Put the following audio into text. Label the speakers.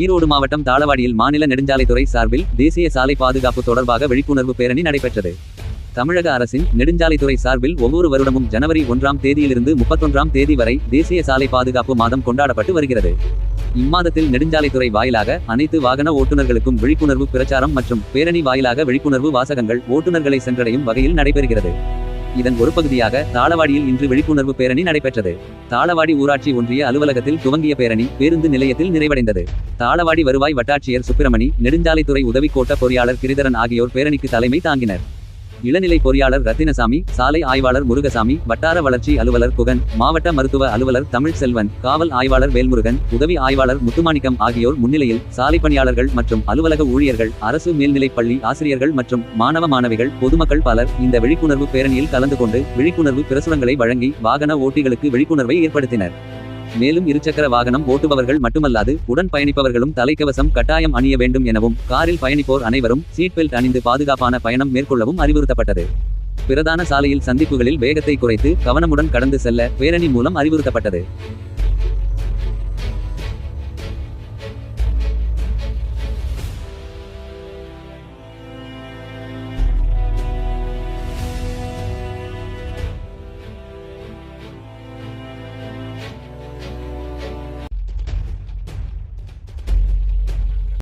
Speaker 1: ஈரோடு மாவட்டம் தாளவாடியில் மாநில நெடுஞ்சாலைத்துறை சார்பில் தேசிய சாலை பாதுகாப்பு தொடர்பாக விழிப்புணர்வு பேரணி நடைபெற்றது. தமிழக அரசின் நெடுஞ்சாலைத்துறை சார்பில் ஒவ்வொரு வருடமும் ஜனவரி ஒன்றாம் தேதியிலிருந்து முப்பத்தொன்றாம் தேதி வரை தேசிய சாலை பாதுகாப்பு மாதம் கொண்டாடப்பட்டு வருகிறது. இம்மாதத்தில் நெடுஞ்சாலைத்துறை வாயிலாக அனைத்து வாகன ஓட்டுநர்களுக்கும் விழிப்புணர்வு பிரச்சாரம் மற்றும் பேரணி வாயிலாக விழிப்புணர்வு வாசகங்கள் ஓட்டுநர்களை சென்றடையும் வகையில் நடைபெறுகிறது. இதன் ஒரு பகுதியாக தாளவாடியில் இன்று விழிப்புணர்வு பேரணி நடைபெற்றது. தாளவாடி ஊராட்சி ஒன்றிய அலுவலகத்தில் துவங்கிய பேரணி பேருந்து நிலையத்தில் நிறைவடைந்தது. தாளவாடி வருவாய் வட்டாட்சியர் சுப்பிரமணி நெடுஞ்சாலைத்துறை உதவி கோட்ட பொறியாளர் கிரிதரன் ஆகியோர் பேரணிக்கு தலைமை தாங்கினர். இளநிலை பொறியாளர் ரத்தினசாமி சாலை ஆய்வாளர் முருகசாமி வட்டார வளர்ச்சி அலுவலர் குகன் மாவட்ட மருத்துவ அலுவலர் தமிழ் செல்வன் காவல் ஆய்வாளர் வேல்முருகன் உதவி ஆய்வாளர் முத்துமாணிக்கம் ஆகியோர் முன்னிலையில் சாலை பணியாளர்கள் மற்றும் அலுவலக ஊழியர்கள் அரசு மேல்நிலைப் பள்ளி ஆசிரியர்கள் மற்றும் மாணவ மாணவிகள் பொதுமக்கள் பலர் இந்த விழிப்புணர்வு பேரணியில் கலந்து கொண்டு விழிப்புணர்வு பிரசுரங்களை வழங்கி வாகன ஓட்டிகளுக்கு விழிப்புணர்வை ஏற்படுத்தினர். மேலும் இருசக்கர வாகனம் ஓட்டுபவர்கள் மட்டுமல்லாது உடன் பயணிப்பவர்களும் தலைக்கவசம் கட்டாயம் அணிய வேண்டும் எனவும் காரில் பயணிப்போர் அனைவரும் சீட் பெல்ட் அணிந்து பாதுகாப்பான பயணம் மேற்கொள்ளவும் அறிவுறுத்தப்பட்டது. பிரதான சாலையில் சந்திப்புகளில் வேகத்தை குறைத்து கவனமுடன் கடந்து செல்ல பேரணி மூலம் அறிவுறுத்தப்பட்டது.